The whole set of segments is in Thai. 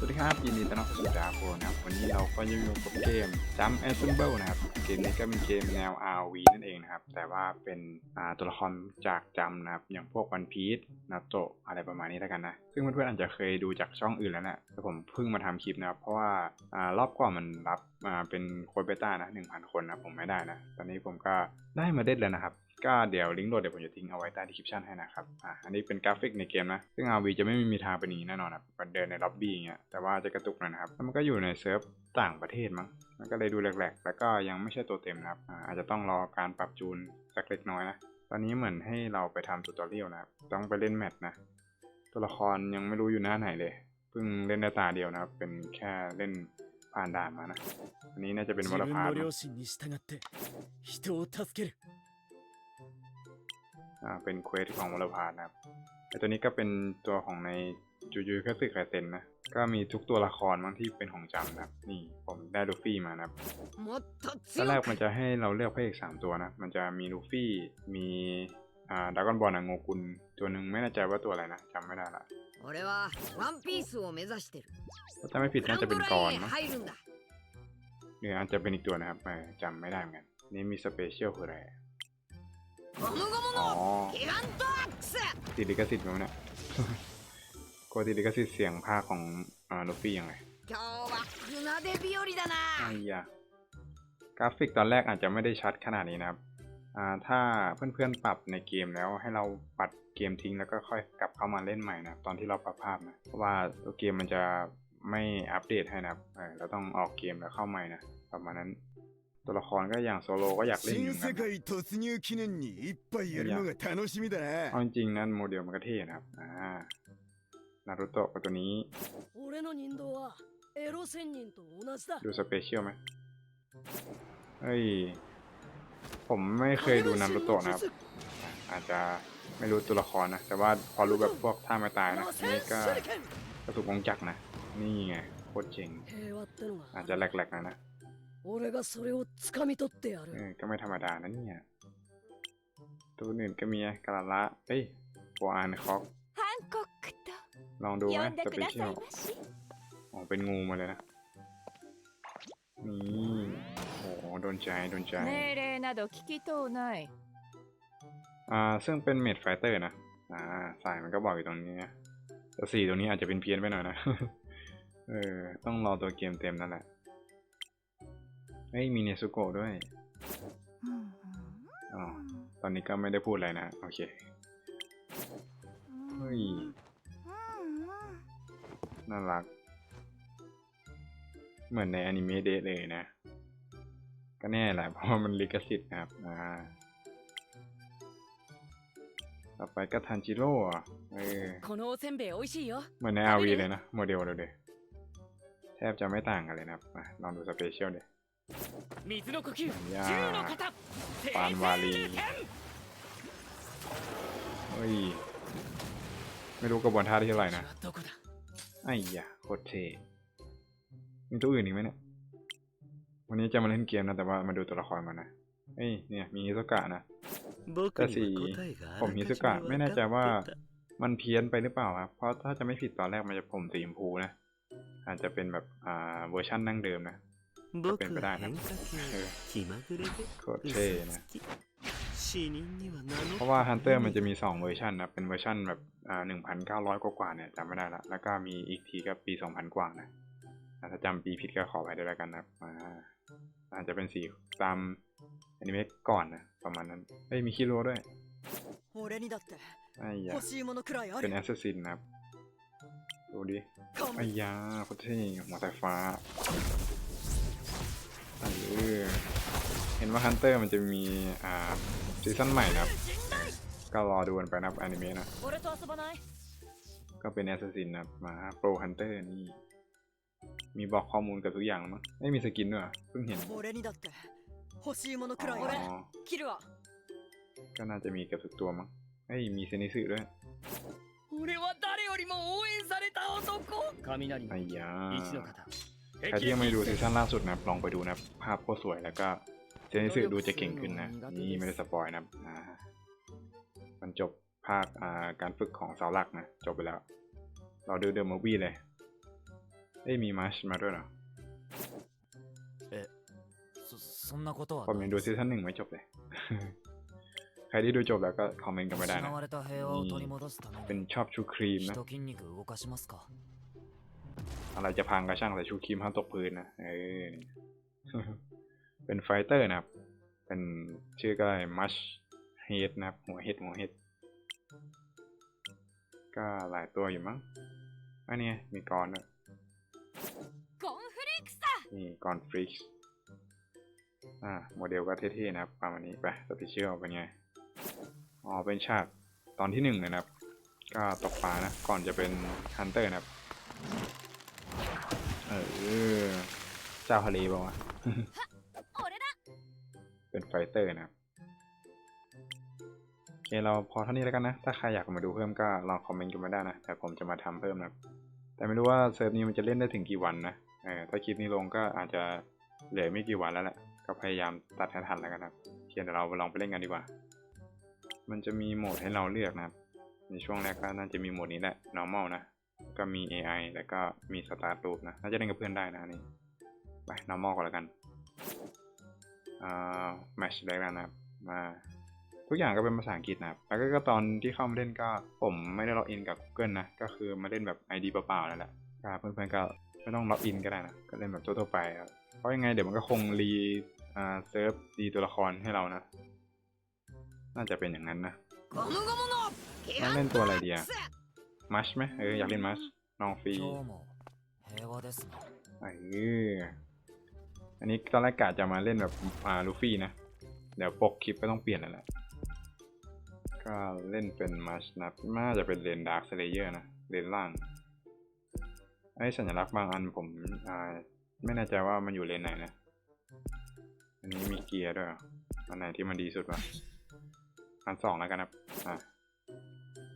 สวัสดีครับยินดีต้อนรับสู่ดาโฟนะครับ วันนี้เราก็ยังอยู่กับเกม Jump Ensemble นะครับ เกมนี้ก็เป็นเกมแนว RV นั่นเองนะครับ แต่ว่าเป็นตัวละครจากจำนะครับ อย่างพวกวันพีชนาโตะอะไรประมาณนี้แล้วกันนะ ซึ่งเพื่อนๆอาจจะเคยดูจากช่องอื่นแล้วแหละแต่ผมเพิ่งมาทำคลิปนะครับ เพราะว่าอรอบก่อนมันรับมาเป็นโค้ดเบต้านะ1,000คนนะผมไม่ได้นะ ตอนนี้ผมก็ได้มาเด็ดแล้วนะครับ ก็เดี๋ยวลิงก์โหลดเดี๋ยวผมจะทิ้งเอาไว้ใต้ดีคลิปชั่นให้นะครับ อ่า อันนี้เป็นกราฟิกในเกมนะ ซึ่งอวีจะไม่มีทางไปหนีแน่นอนนะไบมันเดินในล็อบบี้อย่างเงี้ย แต่ว่าจะกระตุกนะครับแล้วมันก็อยู่ในเซิร์ฟต่างประเทศมั้ง มันก็เลยดูแหลกๆ แล้วก็ยังไม่ใช่ตัวเต็มนะครับ อาจจะต้องรอการปรับจูนสักเล็กน้อยนะ ตอนนี้เหมือนให้เราไปทำตุตอรี่นะต้องไปเล่นแมตช์นะ ตัวละครยังไม่รู้อยู่หน้าไหนเลย เพิ่งเล่นได้ตาเดียวนะครับ เป็นแค่เล่นผ่านด่านมานะ อันนี้น่าจะเป็นวรพาร์ะ อ่าเป็นเควสของวรพานะครับไอตัวนี้ก็เป็นตัวของในจูยูคัสึไคเซนนะ ก็มีทุกตัวละครบางที่เป็นของจำนะครับ นี่ผมได้ลูฟี่มานะครับตอนแรกมันจะให้เราเลือกพระเอกสามตัวนะ มันจะมีลูฟี่ มีอ่าดากอนบอลนะโงกุล ตัวหนึ่งไม่แน่ใจว่าตัวอะไรนะจำไม่ได้ละถ้าจะไม่ผิดน่าจะเป็นกรนะหรืออาจจะเป็นอีกตัวนะครับจำไม่ได้เหมือนกัน นี่มีสเปเชียลคืออะไร อติดลิขสิทธิ์มั้งเนี่ยกลัวติดลิขสิทธิ์เสียงภาคของอ่าลูฟี่ยังไงไอ้ยากราฟิกตอนแรกอาจจะไม่ได้ชัดขนาดนี้นะครับอ่าถ้าเพื่อนๆปรับในเกมแล้วให้เราปัดเกมทิ้งแล้วก็ค่อยกลับเข้ามาเล่นใหม่นะตอนที่เราปรับภาพนะเพราะว่าตัวเกมมันจะไม่อัปเดตให้นะครัเราต้องออกเกมแล้วเข้าใหม่นะประมาณนั้น ตัวละครก็อย่างโซโลก็อยากเล่นอยู่นะเอาจริงนั่นโมเดลมันก็เท่นะครับอ่านารุโตะกับตัวนี้ดูสเปเชียลไหมเฮ้ยผมไม่เคยดูนารุโตะนะครับ อาจจะไม่รู้ตัวละครนะ แต่ว่าพอรู้แบบพวกท่าไม่ตายนะนี่ก็กระสุนวงจักรนะ นี่ไงโคตรเจ๋งอาจจะแหลกๆนะนะ 俺がそれを掴み取ってや เอ る อก็ไม่ธรรมดานะเนี่ย ตัวอื่นก็มีกาลาละเอ้ยโบอานคอก ハンコックと ลองดูไหม 呼んで ส く เป だ เชี さ ย い ล まし อ๋อเป็นงูมาเลยนะ นี่โอ้โหโดนใจโดนใจ 命令など聞きとうない อ่า ซึ่งเป็นเมดไฟเตอร์นะ อ่า สายมันก็บอกอยู่ตรงนี้นะแต่สีตรงนี้อาจจะเป็นเพี้ยนไปหน่อยนะ เออ ต้องรอตัวเกมเต็มนั่นแหละ เฮ้ยมีเนซุโกะด้วยอ๋อตอนนี้ก็ไม่ได้พูดอะไรนะ โอเค เฮ้ย น่ารัก เหมือนในอนิเมะเดทเลยนะ ก็แน่แหละ เพราะมันลิขสิทธิ์นะครับ อ่า ต่อไปก็ทันจิโร่เออเหมือนในอาวีเลยนะ โมเดลเราเลยแทบจะไม่ต่างกันเลยนะครับลองดูสเปเชียลเดี๋ย 水の呼吸いやー銃の型ปานวาลีเฮ้ย ไม่รู้กระบวนท่าที่เท่าไหร่นะ 敵はどこだ ไอ้ยะโคตรเท่มีตัวอื่นอีกไหมเนี่ย วันนี้จะมาเล่นเกมนะ แต่ว่ามาดูตัวละครมานะเอ้ยเนี่ย มีฮิซุกะนะ 僕には答ผมฮิซุกะไม่แน่ใจว่า มันเพี้ยนไปหรือเปล่าครับ เพราะถ้าจะไม่ผิดตอนแรกมันจะผมสีชมพูนะ อาจจะเป็นแบบอ่าเวอร์ชั่นดั้งเดิมนะ ก็เป็นไปได้นะโเท่นะเพราะว่าฮันเตอร์มันจะมี 2 เวอร์ชันนะ เป็นเวอร์ชันแบบอ่าหนึ่งพันเก้าร้อยกว่าเนี่ยจำไม่ได้ละแล้วก็มีอีกทีก็ปีสองพันกว่านะถ้าจำปีผิดก็ขอไปด้วยแล้วกันนะอ่าอาจจะเป็นสีตามอนิเมะก่อนนะ ประมาณนั้นเอ้ยมีคิโรด้วยไอ้ยาเป็นแอสซัสซินนะครับ ดูดิไอ้ยาโคตรเท่หัวสาฟ้า นว่าฮันเตอร์มันจะมีอ่าซีซั่นใหม่นะก็รอดูกันไปนะแอนิเมะนะ ก็เป็นแอสซินนะครับมาโปรฮันเตอร์นี่ มีบอกข้อมูลกับทุกอย่างมั้งไม่มีสกินด้วยเพิ่งเห็นก็น่าจะมีกับทุกตัวมั้งไอ้มีเซนิสึด้วยไอ้ยาใครที่ยังไม่ดูซีซั่นล่าสุดนะลองไปดูนะภาพก็สวยแล้วก็ เจนิสึดูจะเก่งขึ้นนะ นี่ไม่ได้สปอยนะอ่ามันจบภาคอ่าการฝึกของเสาหลักนะ จบไปแล้ว เราดูเดอะมูวี่เลยเอ้ยมีมาชมาด้วยเหรอผมยังดูซีซั่นหนึ่งไม่จบเลย ใครที่ดูจบแล้วก็คอมเมนต์กันมาได้นะเป็นชอบชูครีมนะ อะไรจะพังก็ช่างแต่ชูครีมห้ามตกพื้นนะ เออ เป็นไฟเตอร์นะครับ เป็นชื่อก็มัชเฮดนะครับ หัวเฮดหัวเฮดก็หลายตัวอยู่มั้งอันนี้มีกอนด้วยนี่กอนฟริกซ์อ่าโมเดลก็เท่ๆนะครับประมาณนี้ไปสติเชื่อเป็นไงอ๋อเป็นฉากตอนที่หนึ่งนะครับ ก็ตกปลานะ ก่อนจะเป็นฮันเตอร์นะครับ เออ เจ้าทะเลบอกว่า เป็นไฟเตอร์นะครับโอเคเราพอเท่านี้แล้วกันนะ ถ้าใครอยากมาดูเพิ่มก็ลองคอมเมนต์กันมาได้นะ แต่ผมจะมาทำเพิ่มนะแต่ไม่รู้ว่าเซิร์ฟนี้มันจะเล่นได้ถึงกี่วันนะเออถ้าคลิปนี้ลงก็อาจจะเหลือไม่กี่วันแล้วแหละ ก็พยายามตัดให้ทันแล้วกันนะครับเคเดี๋ยวเราลองไปเล่นกันดีกว่า มันจะมีโหมดให้เราเลือกนะครับ ในช่วงแรกก็น่าจะมีโหมดนี้แหละ normal นะ ก็มี AI แล้วก็มี start loop นะ น่าจะเล่นกับเพื่อนได้นะนนี่ ไป normal ก่อนแล้วกัน แมชแรกนะครับมาทุกอย่างก็เป็นภาษาอังกฤษนะครับ แล้วก็ตอนที่เข้ามาเล่นก็ผมไม่ได้ล็อกอินกับ Google นะ ก็คือมาเล่นแบบ ID เปล่าๆนั่นแหละเพื่อนๆก็ไม่ต้องล็อกอินก็ได้นะ ก็เล่นแบบทั่วๆไปครับ เพราะยังไงเดี๋ยวมันก็คงรีเซิร์ฟดีตัวละครให้เรานะ น่าจะเป็นอย่างนั้นนะน่าเล่นตัวอะไรเดียะมัชไหมเอออยากเล่นมัชลองฟรีเออ อันนี้ตอนแรกกะจะมาเล่นแบบอ่าลูฟี่นะ เดี๋ยวปกคลิปก็ต้องเปลี่ยนแล้วแหละก็เล่นเป็นมัชนะน่าจะเป็นเลนดาร์คเซเลเยอร์นะ เลนล่าง ไอ้สัญลักษณ์บางอันผมอ่าไม่แน่ใจว่ามันอยู่เลนไหนนะ อันนี้มีเกียร์ด้วยอันไหนที่มันดีสุดวะอันสองแล้วกันนะอะ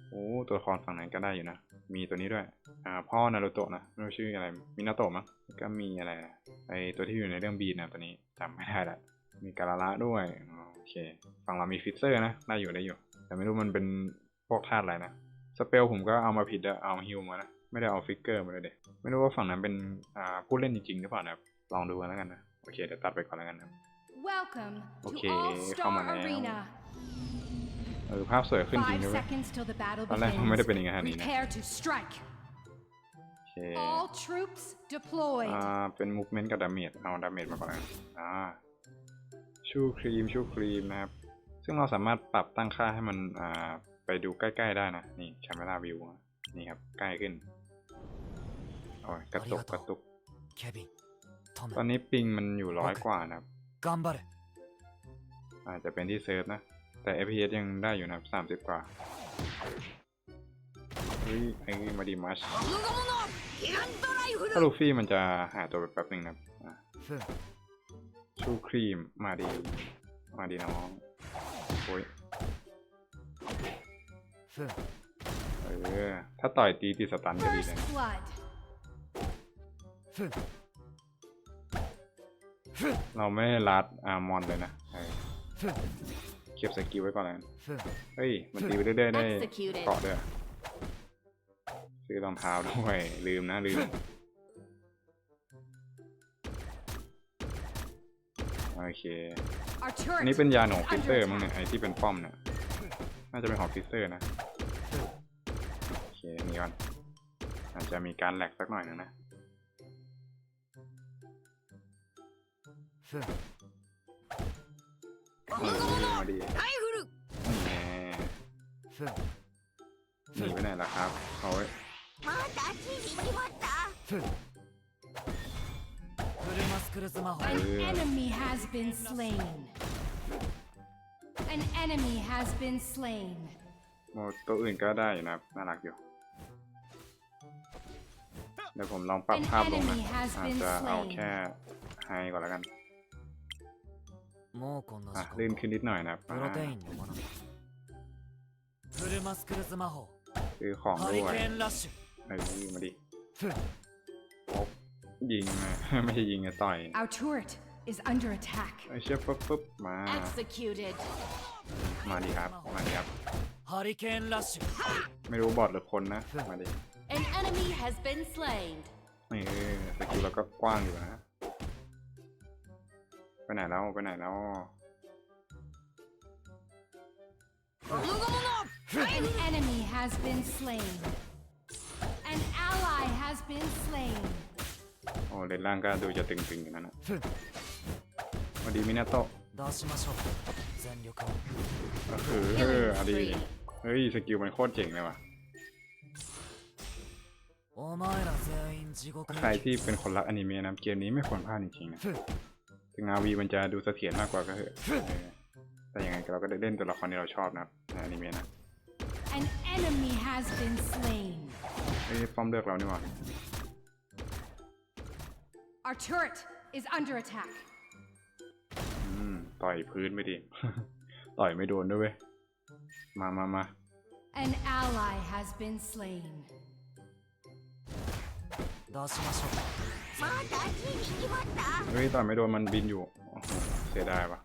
โอ้ตัวละครฝั่งนั้นก็ได้อยู่นะ มีตัวนี้ด้วย อ่า พ่อนารูโตะนะไม่รู้ชื่ออะไร มินาโตะมั้งแล้วก็มีอะไรอะไอตัวที่อยู่ในเรื่องบีดนะตัวนี้จำไม่ได้ละ มีการาระด้วยอ๋อโอเค ฝั่งเรามีฟิเซอร์นะ ได้อยู่ได้อยู่ แต่ไม่รู้มันเป็นพวกธาตุอะไรนะ สเปลผมก็เอามาผิดอะเอาฮิวมานะ ไม่ได้เอาฟิกเกอร์มาเลยเด็ไม่รู้ว่าฝั่งนั้นเป็น อ่า ผู้เล่นจริงๆหรือเปล่านะครับ ลองดูกันแล้วกันนะ โอเค เดี๋ยวตัดไปก่อนแล้วกันนะ Welcome to Okay, All Star come on now. Arena เออภาพสวยขึ้นจริงด้วยตอนแรกมันไม่ได้เป็นอย่างนี้นะโอเคอ่าเป็นมูฟเมนต์กับดาเมจเอาดาเมจมาก่อนอ่าชูครีมชูครีมนะครับ ซึ่งเราสามารถปรับตั้งค่าให้มันอ่าไปดูใกล้ๆได้นะ นี่แคมเปล่าวิวนี่ครับ ใกล้ขึ้นโอ้ยกระตุกกระตุก ตอนนี้ปิงมันอยู่ร้อยกว่านะครับอาจจะเป็นที่เซิร์ฟนะ แต่ FPS ยังได้อยู่นะสามสิบกว่า เฮ้ยไอ้มาดีมัชถ้าลูฟี่มันจะหาตัวไปแป๊บหนึ่งนะชูครีมมาดี มาดีน้องโอ้ยเออ ถ้าต่อยตีตีสตันจะดีนะเราไม่รัดอามอนเลยนะ ก็บสกิลไว้ก่อนเลยふんเฮ้ย มันตีไปเรื่อยๆได้ Executed เกาะด้วยซื้อรองเท้าด้วย ลืมนะ ลืมโอเค Our อัน turret นี้เป็นยาหนอง is ฟิ under เซอร์มั้ง attack. เนี่ย ไอที่เป็นป้อมเนี่ย น่าจะเป็นของฟิเซอร์นะ โอเค นี่ก่อน อาจจะมีการแหลกสักหน่อยนึงนะ ふん ゴ โอ้ ム ย ゴムの มาดี ライフル นี่แน่ ふん หนีไปไหนล่ะครับเอาไว้ また地に決まった ふんフルマスクルズ魔法 An enemy has been slain. An enemy has been slain. โมตัวอื่นก็ได้อยู่นะครับ น่ารักอยู่ เดี๋ยวผมลองปรับ An ภาพลงนะ enemy has อาจ been จะเอา slain. แค่ไฮก่อนแล้วกัน もうこんな อ่ะ 時間 ลื่นขึ้นนิดหน่อยนะครับ プロテイン飲まなフルマスクルズ魔法 ซื้อของ ハ ด้ リ วย ケーンラッシュ เออมาดิ ふん ยิงนะ ไม่ใช่ยิงนะต่อย Our turret is under attack. ไอเชี่ยปุ๊บปุ๊บมา Executed. มาดีครับ มาดีครับ ハリケーンラッシュ ไม่รู้บอทหรือคนนะ มาดิ An enemy has been slain. นี่ แล้วก็กว้างอยู่นะ ไปไหนแล้วไปไหนแล้วโอ้เลนล่างก็ดูจะตึงๆอยู่นั่นนะสวัดีมินาโตะเอออดีเฮ้ยสกิลมันโคตรเจ๋งเลยว่ะใครที่เป็นคนรักอนิเมะนะเกมนี้ไม่ควรพลาดจริงๆนะ ถึงอาวีมันจะดูเสถียรมากกว่าก็เถอะเออแต่ยังไงเราก็ได้เล่นตัวละครที่เราชอบนะครับในอนิเมะนะ An enemy has been slain. เฮ้ยป้อมเลือกเรานี่หว่า Our turret is under attack. อืม ต่อยพื้นไปดิ ต่อยไม่โดนด้วยเว้ย มามามา An ally has been slain. 出しましょうまたあっちに行きまった เฮ้ยต่อไม่โดนมันบินอยู่เสียดายว่ะ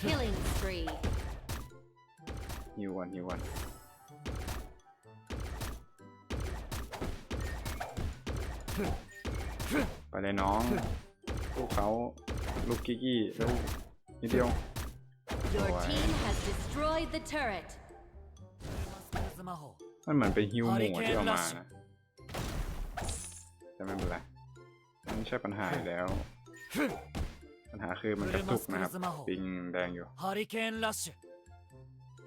ฮิวันฮิวันไปเลยน้องลูกเขาลูกกี้กี้ลูกนิดเดียว Your team has destroyed the turret. มันเหมือนเป็นฮิวหมูที่เอามานะจะแไม่เป็นไร ไม่ใช่ปัญหาอยู่แล้ว ปัญหาคือมันกระตุกนะครับ ปิงแดงอยู่ ハリケーンラッシュ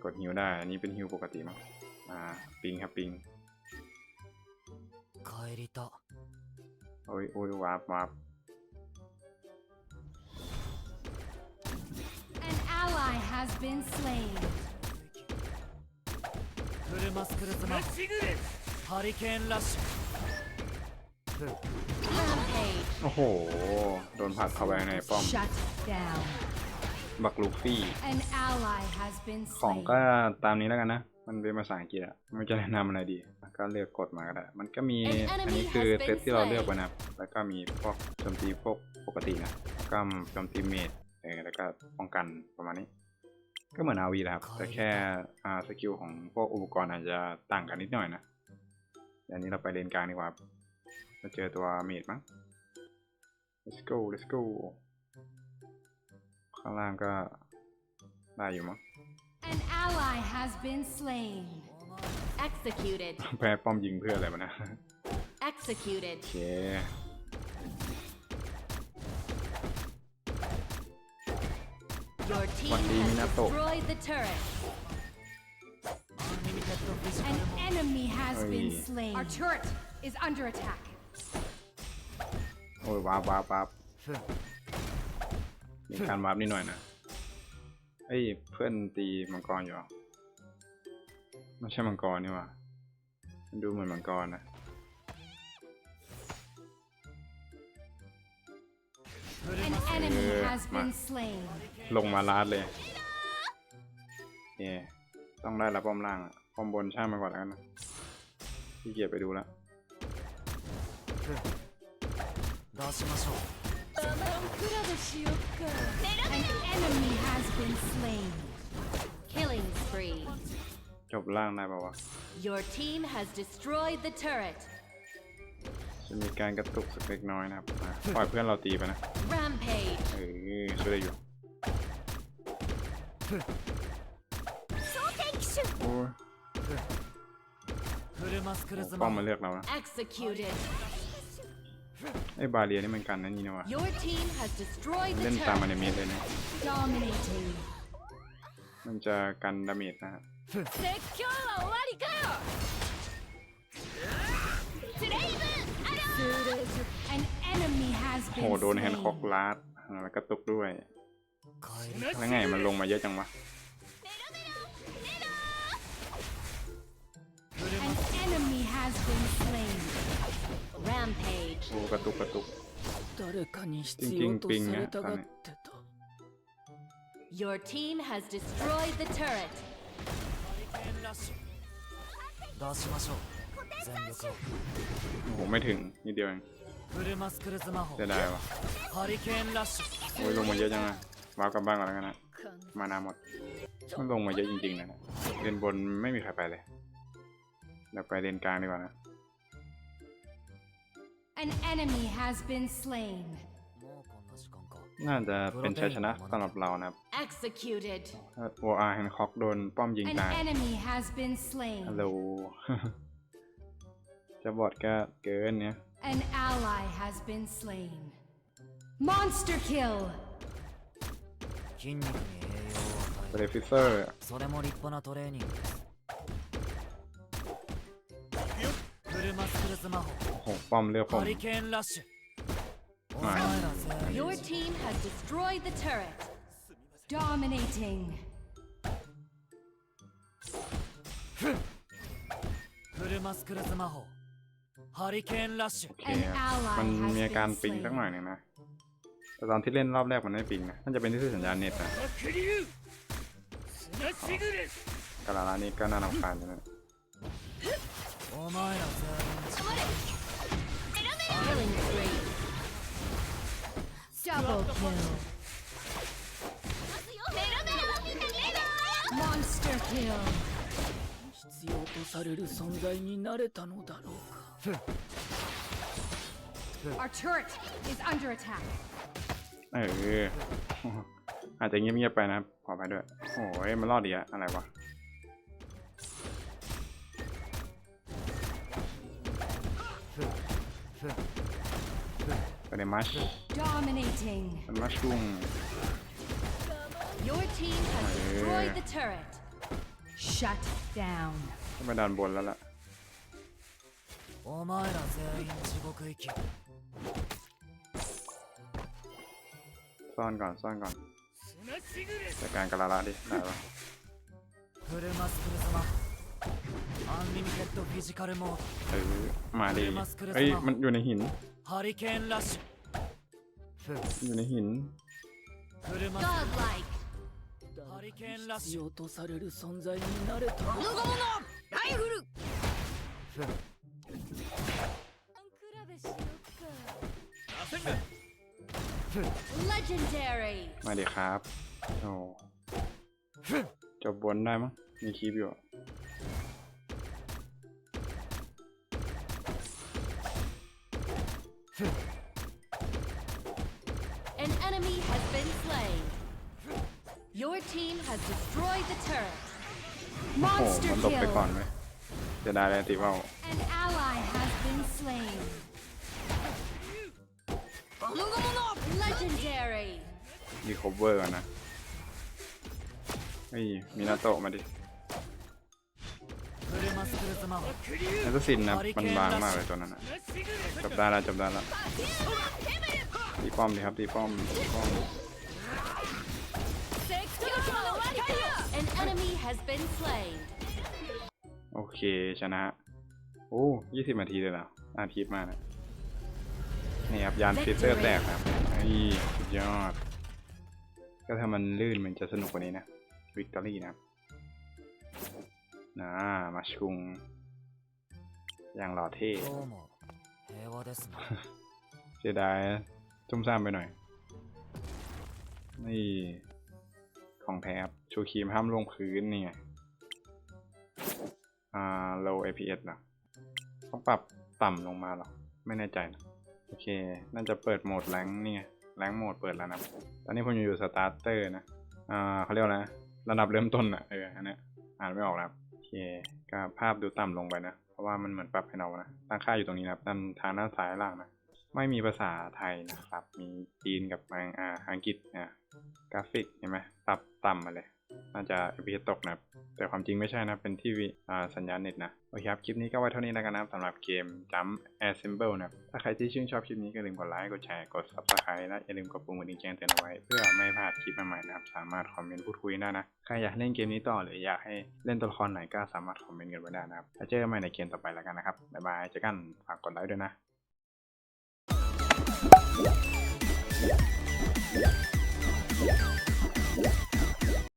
กดฮิวได้ อันนี้เป็นฮิวปกติมั้งอ่า ปิงครับปิง 帰りた โอ้ยโอ้ยวาร์ปวาร์ป An ally has been slain. フルマスクルズ魔法ハリケーンラッシュ Rampage โอ้โห โดนผลักเข้าไปในป้อม Shut down. บักลูฟี่ An ally has been ของ slain. ก็ตามนี้แล้วกันนะ มันเป็นภาษาอังกฤษอะไม่รู้จะแนะนำอะไรดี ก็เลือกกดมาก็ได้ มันก็มี An enemy อันนี้คือ has been เซตที่เรา slain เลือกไปนะครับแล้วก็มีพวกโจมตีพวกปกตินะแล้วก็โจมตีเมจเออแล้วก็ป้องกันประมาณนี้ ก็เหมือนอาวีแหละครับ แต่แค่อ่าสกิลของพวกอุปกรณ์อาจจะต่างกันนิดหน่อยนะแต่อันนี้เราไปเลนกลางดีกว่าเร มาเจอตัวเมดมั้ง? Let's go let's go. ข้างล่างก็ได้อยู่มั้ง An ally has been slain. Executed. แพ้ป้อมยิงเพื่ออะไรมานะ executed. โอเค Your team has destroyed the turret. An enemy has been slain. Our turret is under attack. โอ้ยวาร์ปวาร์ปวาร์ปมีการวาร์ปนิดหน่อยนะเอ้ยเพื่อนตีมังกรอยู่เหรอไม่ใช่มังกรนี่หว่ามันดูเหมือนมังกรนะ An enemy Yeah, has ma- been slain. ลงมาลาดเลยโอเคต้องได้รับป้อมล่างอะป้อมบนช่างมาก่อนแล้วกันนะขี้เกียจไปดูแล้ว 出しましょう An enemy has been slain. killing spree จบล่างได้ปะวะ Your team has destroyed the turret จะมีการกระตุกสักเล็กน้อยนะครับอ่ะปล่อยเพื่อนเราตีไปนะ rampage เออช่วยได้อยู่โอ้ย フルマスクルズ ป้อ 魔 มมา 法 เลือกเรานะ executed ไอ้บาเรียนี่มันกันนั่นนี่นะวะเล่นตามอ turret. นิเมะเลยนะมันจะกันดาเมจนะฮะ An โหโดนแฮนด์คอก slain. ลาดแล้วก็ตุกด้วย แล้วไงมันลงมาเยอะจังวะ An enemy has been slain. rampage โอ้กระตุกกระตุก 誰かに必ピン要とピンされたがってた Your team has destroyed the turret ハリケーンラッシュ出しましょう全力を โอ้โหไม่ถึงนิดเดียวเอง フルマスクルズ魔法 เสียดายวะ ハリケーンラッシュ โอ้ยลงมาเยอะจังอะว้าวกลับบ้านก่อนแล้วกันนะมานาหมดมันลงมาเยอะจริงๆนะเนี่ยเลนบนไม่มีใครไปเลยเราไปเลนกลางดีกว่านะ An enemy has been slain. もうこんな時間か น่าจะเป็นชัยชนะสำหรับเรานะครับ Executed. โออาร์แฮนคอกโดนป้อมยิง An ตาย enemy has been slain. ฮัลโหล จะบอดก็เกินเนี่ย An ally has been slain. Monster kill. 筋肉に栄養を เบ 与え ร る ฟิเซอร์ それも立派なトレーニングです โอ้โหป้อมเรือผม Your team has destroyed the turret. Dominating. フルマスクラス魔法ハリสーンラッシュโอเคครับมันมีอาการปิงสักหน่อยหนึงนะ แต่ตอนที่เล่นรอบแรกมันไม่ปิงนะน่าจะเป็นที่สื่อสัญญาณเน็ตนะกาลาลานี่ก็น่ารำคาญนะ される存在になれたのだろうか Our turret is under attack. เออ อาจจะเงียบๆไปนะครับ ขอไปด้วย โอ้ยมันรอดดีอะอะไรวะ ไปในมัช Dominating. มันมัชรุง Your team has destroyed the turret. Shut down. ต้องไปด้านบนแล้วล่ะ お前ら全員地獄行き ซ่อนก่อน ซ่อนก่อน スナシグレス จัดการกาลาลาดิ ได้ปะ フルマスクルス魔法アンリミテッドフィジカルモー เออ มาดิเอ้ย มันอยู่ในหิน ドハリケーンラッシュフ อยู่ในหิน フルマス Godlike. ハリケーンラッシ必ュ要とされる存在になれたのだ Legendary. มาดิครับ โอ้จบบนได้มั้ง มีคลิปอยู่ An enemy has been slain. Your team has destroyed the turret. โอ้โห Monster มันหลบไปก่อน kill. เลยจะได้แล้วติเว่า An ally has been slain. มีคอเวอร์นะนี่มีนาโตะมาดินักสินนะมันบางมากเลยตัวนั้นนะจับได้แล้วจับได้แล้วตีป้อมดีครับตีป้อมตีป้อมโอเคชนะ โอ้ยี่สิบนาทีเลยเหรออาทิตย์มากนะ นี่ครับยานฟิสเตอร์แตกครับนี่ยอด ก็ถ้ามันลื่นมันจะสนุกกว่านี้นะวิกตอรี่นะครับนะมาชุง อย่างหล่อเท่เสียดายจุ่มซ้ำไปหน่อย นี่ของแทบชูครีมห้ามลงพื้นนี่ไงอ่า low APS นะต้องปรับต่ำลงมาหรอ ไม่แน่ใจนะ โอเค น่าจะเปิดโหมดแรงนี่ไงแรงโหมดเปิดแล้วนะ ตอนนี้ผมอยู่สตาร์เตอร์นะ อ่าเขาเรียกอะไรนะระดับเริ่มต้นอะเออ อันนี้อ่านไม่ออกนะโอเคก็ภาพดูต่ำลงไปนะ เพราะว่ามันเหมือนปรับให้เรานะ ตั้งค่าอยู่ตรงนี้นะครับด้านทางด้านซ้ายล่างนะ ไม่มีภาษาไทยนะครับ มีจีนกับอังอังกฤษอ่ากราฟิกเห็นไหมปรับต่ำมาเลย น่าจะ FPS ตกนะครับ แต่ความจริงไม่ใช่นะ เป็นที่สัญญาณเน็ตนะ โอเคครับ คลิปนี้ก็ไว้เท่านี้แล้วกันนะครับสำหรับเกม Jump Assemble นะครับ ถ้าใครที่ชื่นชอบคลิปนี้ก็อย่าลืมกดไลค์ กดแชร์ กด Subscribe และอย่าลืมกดปุ่มกระดิ่งแจ้งเตือนเอาไว้ เพื่อไม่พลาดคลิปใหม่ๆนะครับ สามารถคอมเมนต์พูดคุยได้นะ ใครอยากเล่นเกมนี้ต่อหรืออยากให้เล่นตัวละครไหนก็สามารถคอมเมนต์กันไว้ได้นะครับแล้วเจอกันใหม่ในเกมต่อไปแล้วกันนะครับ บ๊ายบาย เจอกัน ฝากกดไลค์ด้วยนะ「